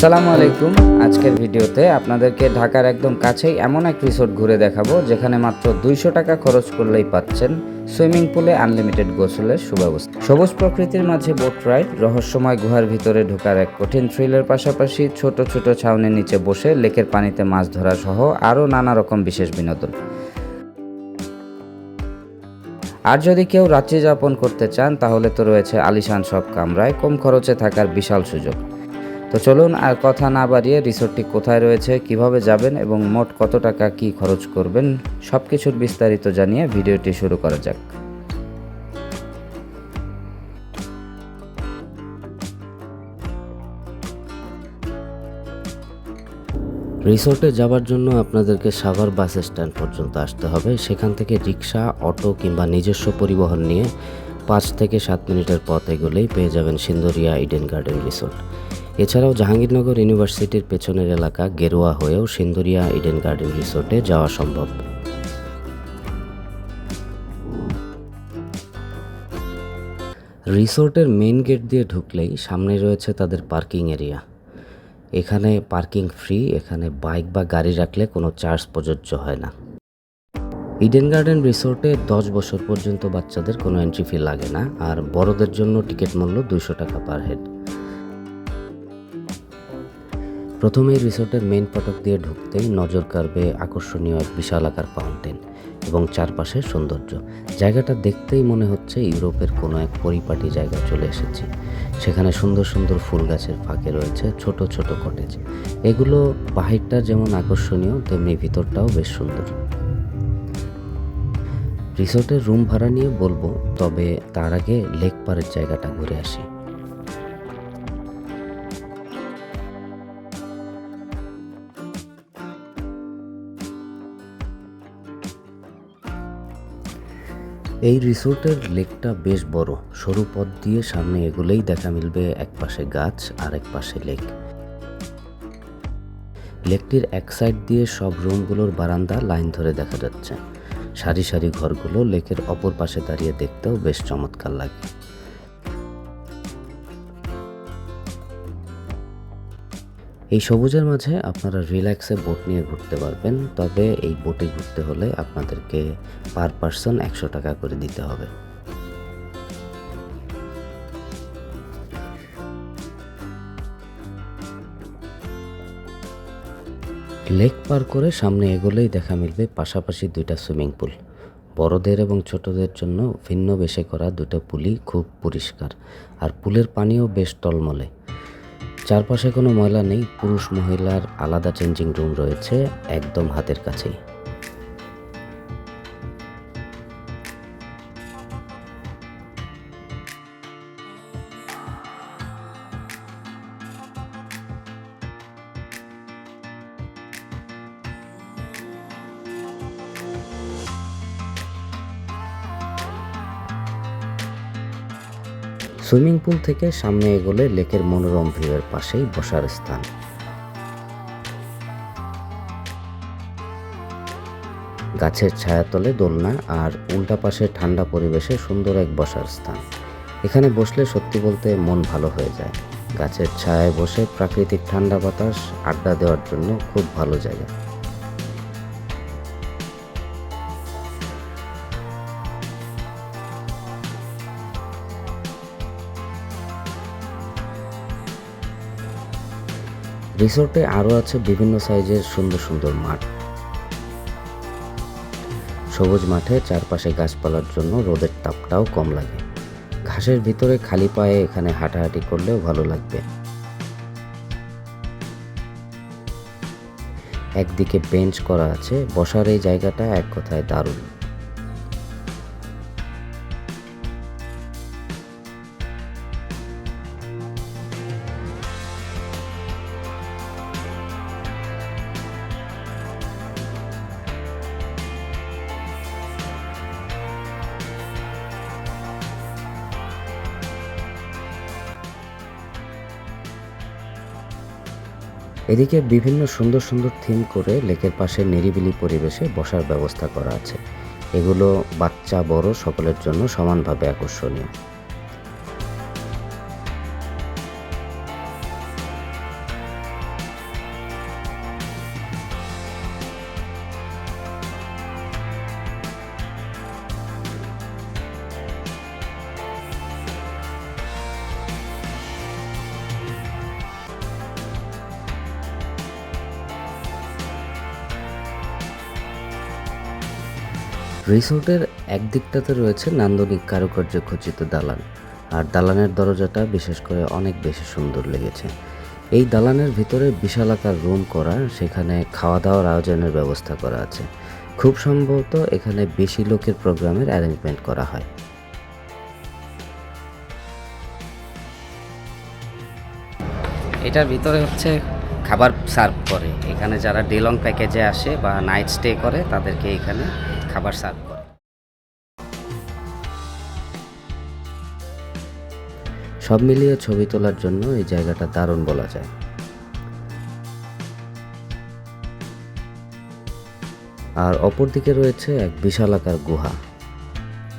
আসসালামু আলাইকুম। আজকের ভিডিওতে আপনাদেরকে ঢাকার একদম কাছেই এমন এক রিসোর্ট ঘুরে দেখাবো, যেখানে মাত্র দুইশো টাকা খরচ করলেই পাচ্ছেন সুইমিং পুলে আনলিমিটেড গোসলের সুব্যবস্থা। সবুজ প্রকৃতির মাঝে বোট রাইড, রহস্যময় গুহার ভিতরে ঢোকার এক কঠিন থ্রিলের পাশাপাশি ছোট ছোট ছাউনির নিচে বসে লেকের পানিতে মাছ ধরা সহ আরও নানা রকম বিশেষ বিনোদন। আর যদি কেউ রাত্রি যাপন করতে চান, তাহলে তো রয়েছে আলিশান সব কামরায়, কম খরচে থাকার বিশাল সুযোগ। তো চলুন আর কথা না বাড়িয়ে রিসোর্টটি কোথায় রয়েছে, কীভাবে যাবেন এবং মোট কত টাকা কি খরচ করবেন সব কিছুর বিস্তারিত জানিয়ে ভিডিওটি শুরু করা যাক। রিসোর্টে যাবার জন্য আপনাদেরকে সাভার বাস স্ট্যান্ড পর্যন্ত আসতে হবে। সেখান থেকে রিক্সা, অটো কিংবা নিজস্ব পরিবহন নিয়ে পাঁচ থেকে সাত মিনিটের পথ এগোলেই পেয়ে যাবেন সিন্দরিয়া, ইডেন গার্ডেন রিসোর্ট। এছাড়াও জাহাঙ্গীরনগর ইউনিভার্সিটির পেছনের এলাকা গেরুয়া হয়েও সিন্দরিয়া ইডেন গার্ডেন রিসোর্টে যাওয়া সম্ভব। রিসোর্টের মেন গেট দিয়ে ঢুকলেই সামনে রয়েছে তাদের পার্কিং এরিয়া। এখানে পার্কিং ফ্রি, এখানে বাইক বা গাড়ি রাখলে কোনো চার্জ প্রযোজ্য হয় না। ইডেন গার্ডেন রিসোর্টে দশ বছর পর্যন্ত বাচ্চাদের কোনো এন্ট্রি ফি লাগে না, আর বড়দের জন্য টিকিট মূল্য দুশো টাকা পার হেড প্রথমেই রিসোর্টের মেইন ফটক দিয়ে ঢুকতেই নজর কাড়বে আকর্ষণীয় এক বিশাল আকার ফাউন্টেন এবং চারপাশের সৌন্দর্য। জায়গাটা দেখতেই মনে হচ্ছে ইউরোপের কোনো এক পরিপাটি জায়গা চলে এসেছি। সেখানে সুন্দর সুন্দর ফুল গাছের ফাঁকে রয়েছে ছোট ছোট কটেজ। এগুলো বাহিরটা যেমন আকর্ষণীয়, তেমনি ভিতরটাও বেশ সুন্দর। রিসোর্টের রুম ভাড়া নিয়ে বলব, তবে তার আগে লেক পারের জায়গাটা ঘুরে আসি। এই রিসোর্টের লেকটা বেশ বড়। সরু পথ দিয়ে সামনে এগুলেই দেখা মিলবে, এক পাশে গাছ আর এক পাশে লেক। লেকটির এক সাইড দিয়ে সব রুমগুলোর বারান্দা লাইন ধরে দেখা যাচ্ছে। সারি সারি ঘরগুলো লেকের অপর পাশে দাঁড়িয়ে দেখতেও বেশ চমৎকার লাগে। এই সবুজের মাঝে আপনারা রিল্যাক্সে বোট নিয়ে ঘুরতে পারবেন, তবে এই বোটে ঘুরতে হলে আপনাদেরকে পার পার্সন একশো টাকা করে দিতে হবে। লেক পার করে সামনে এগোলেই দেখা মিলবে পাশাপাশি দুইটা সুইমিং পুল বড়দের এবং ছোটদের জন্য ভিন্ন বেশে করা দুটো পুলই খুব পরিষ্কার, আর পুলের পানিও বেশ টলমলে। চারপাশে কোনো ময়লা নেই পুরুষ মহিলার আলাদা চেঞ্জিং রুম রয়েছে একদম হাতের কাছেই। সুইমিং পুল থেকে সামনে এগোলে লেকের মনোরম ভিউয়ের পাশেই বসার স্থান। গাছের ছায়াতলে দোলনা আর উল্টা পাশে ঠান্ডা পরিবেশে সুন্দর এক বসার স্থান। এখানে বসলে সত্যি বলতে মন ভালো হয়ে যায়। গাছের ছায়ায় বসে প্রাকৃতিক ঠান্ডা বাতাস, আড্ডা দেওয়ার জন্য খুব ভালো জায়গা। রিসোর্টে আরও আছে বিভিন্ন সাইজের সুন্দর সুন্দর মাঠ। সবুজ মাঠে চারপাশে গাছপালার জন্য রোদের তাপটাও কম লাগে। ঘাসের ভিতরে খালি পায়ে এখানে হাঁটাহাঁটি করলেও ভালো লাগবে। একদিকে বেঞ্চ করা আছে, বসার এই জায়গাটা এক কথায় দারুণ। এদিকে বিভিন্ন সুন্দর সুন্দর থিম করে লেকের পাশে নিরিবিলি পরিবেশে বসার ব্যবস্থা করা আছে। এগুলো বাচ্চা, বড় সকলের জন্য সমানভাবে আকর্ষণীয়। রিসোর্টের একদিকটাতে রয়েছে নান্দনিক কারুকার্য খচিত দালান। আর দালানের দরজাটা বিশেষ করে অনেক বেশি সুন্দর লেগেছে। এই দালানের ভিতরে বিশালাকার রুম করা, সেখানে খাওয়া দাওয়ার আয়োজনের ব্যবস্থা করা আছে। খুব সম্ভবত এখানে বেশি লোকের প্রোগ্রামের অ্যারেঞ্জমেন্ট করা হয়। এটার ভিতরে হচ্ছে খাবার সার্ভ করে। এখানে যারা ডে লং প্যাকেজে আসে বা নাইট স্টে করে, তাদেরকে এখানে খাবার সার্ভ করে। সব মিলিয়ে ছবি তোলার জন্য এই জায়গাটা দারুণ বলা যায়। আর অপরদিকে রয়েছে এক বিশালাকার গুহা।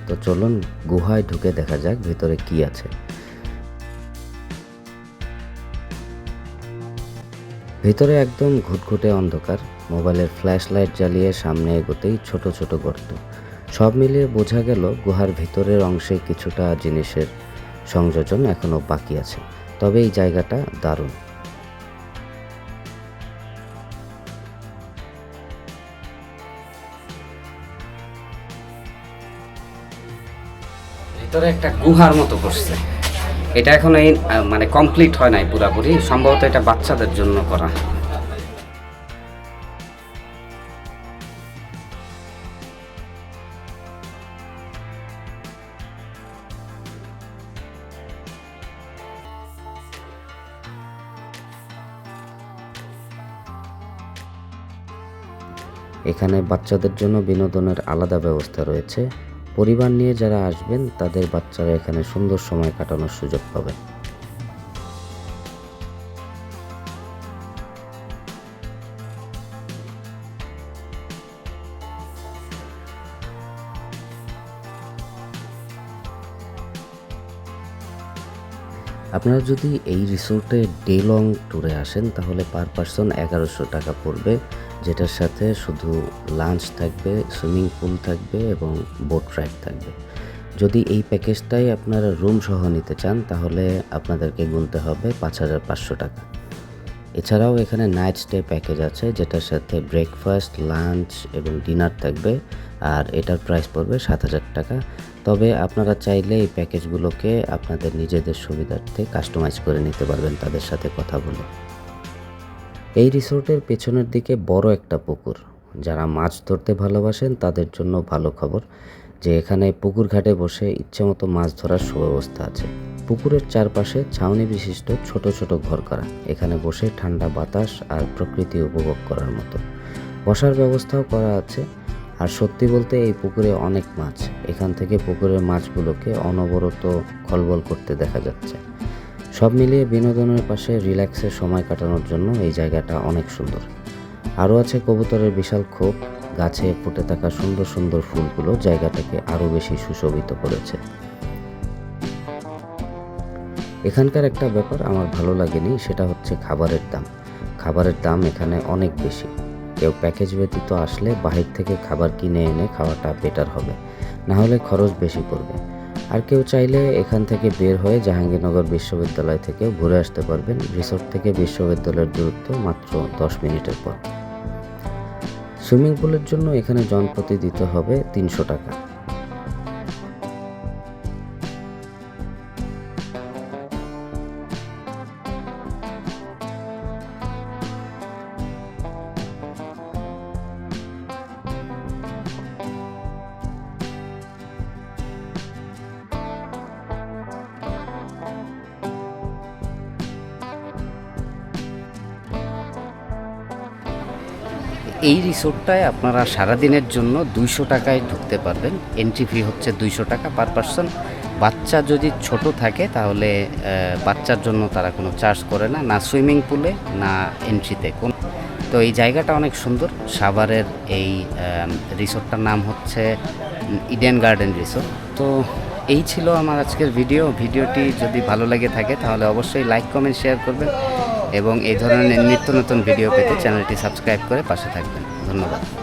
তো চলুন গুহায় ঢুকে দেখা যাক ভেতরে কি আছে। ভেতরে একদম ঘুটঘুটে অন্ধকার, মোবাইলের ফ্ল্যাশ লাইট জ্বালিয়ে সামনে এগোতেই ছোট ছোট গর্ত। সব মিলিয়ে বোঝা গেল গুহার ভিতরের অংশে কিছুটা জিনিসের সংযোজন এখনও বাকি আছে, তবে এই জায়গাটা দারুণ। ভিতরে একটা গুহার মতো করছে এটা এখন এই মানে কমপ্লিট হয় নাই পুরাপুরি। সম্ভবত এটা বাচ্চাদের জন্য করা। এখানে বাচ্চাদের জন্য বিনোদনের আলাদা ব্যবস্থা রয়েছে। পরিবার নিয়ে যারা আসবেন তাদের বাচ্চারা এখানে সুন্দর সময় কাটানোর সুযোগ পাবে আপনারা যদি এই রিসোর্টে ডে লং ট্যুরে আসেন, তাহলে পার পারসন এগারোশো টাকা পড়বে, যেটার সাথে শুধু লাঞ্চ থাকবে, সুইমিং পুল থাকবে এবং বোট রাইড থাকবে। যদি এই প্যাকেজটাই আপনারা রুম সহ নিতে চান, তাহলে আপনাদেরকে গুনতে হবে পাঁচ হাজার পাঁচশো টাকা। এছাড়াও এখানে নাইট স্টে প্যাকেজ আছে, যেটার সাথে ব্রেকফাস্ট, লাঞ্চ এবং ডিনার থাকবে, আর এটার প্রাইস পড়বে সাত হাজার টাকা। তবে আপনারা চাইলে এই প্যাকেজগুলোকে আপনাদের নিজেদের সুবিধার্থে কাস্টমাইজ করে নিতে পারবেন তাদের সাথে কথা বলে। এই রিসোর্টের পেছনের দিকে বড় একটা পুকুর। যারা মাছ ধরতে ভালোবাসেন তাদের জন্য ভালো খবর যে এখানে পুকুর ঘাটে বসে ইচ্ছেমতো মাছ ধরার সুব্যবস্থা আছে। পুকুরের চারপাশে ছাউনি বিশিষ্ট ছোট ছোট ঘর করা এখানে বসে ঠান্ডা বাতাস আর প্রকৃতি উপভোগ করার মতো। বসার ব্যবস্থাও করা আছে। আর সত্যি বলতে এই পুকুরে অনেক মাছ। এখান থেকে পুকুরের মাছগুলোকে অনবরত খলবল করতে দেখা যাচ্ছে। সব মিলিয়ে বিনোদনের পাশে রিল্যাক্সে সময় কাটানোর জন্য এই জায়গাটা অনেক সুন্দর। আরও আছে কবুতরের বিশাল খোপ। গাছে ফুটে থাকা সুন্দর সুন্দর ফুলগুলো জায়গাটাকে আরও বেশি সুশোভিত করেছে। এখানকার একটা ব্যাপার আমার ভালো লাগেনি, সেটা হচ্ছে খাবারের দাম। খাবারের দাম এখানে অনেক বেশি। কেউ প্যাকেজ ব্যতীত আসলে বাহির থেকে খাবার কিনে এনে খাওয়াটা বেটার হবে। না হলে খরচ বেশি পড়বে। আর কেউ চাইলে এখান থেকে বের হয়ে জাহাঙ্গীরনগর বিশ্ববিদ্যালয় থেকে ঘুরে আসতে পারবেন। রিসোর্ট থেকে বিশ্ববিদ্যালয়ের দূরত্ব মাত্র দশ মিনিটের পর সুইমিং পুলের জন্য এখানে জনপ্রতি দিতে হবে তিনশো টাকা। এই রিসোর্টটায় আপনারা সারাদিনের জন্য দুইশো টাকায় ঢুকতে পারবেন। এন্ট্রি ফি হচ্ছে দুইশো টাকা পার পার্সন বাচ্চা যদি ছোট থাকে তাহলে বাচ্চার জন্য তারা কোনো চার্জ করে না না সুইমিং পুলে না এন্ট্রিতে কোন তো এই জায়গাটা অনেক সুন্দর। সাভারের এই রিসোর্টটার নাম হচ্ছে ইডেন গার্ডেন রিসোর্ট তো এই ছিল আমার আজকের ভিডিও ভিডিওটি যদি ভালো লেগে থাকে তাহলে অবশ্যই লাইক কমেন্ট শেয়ার করবেন। এবং এই ধরনের নিত্য নতুন ভিডিও পেতে চ্যানেলটি সাবস্ক্রাইব করে পাশে থাকবেন। ধন্যবাদ।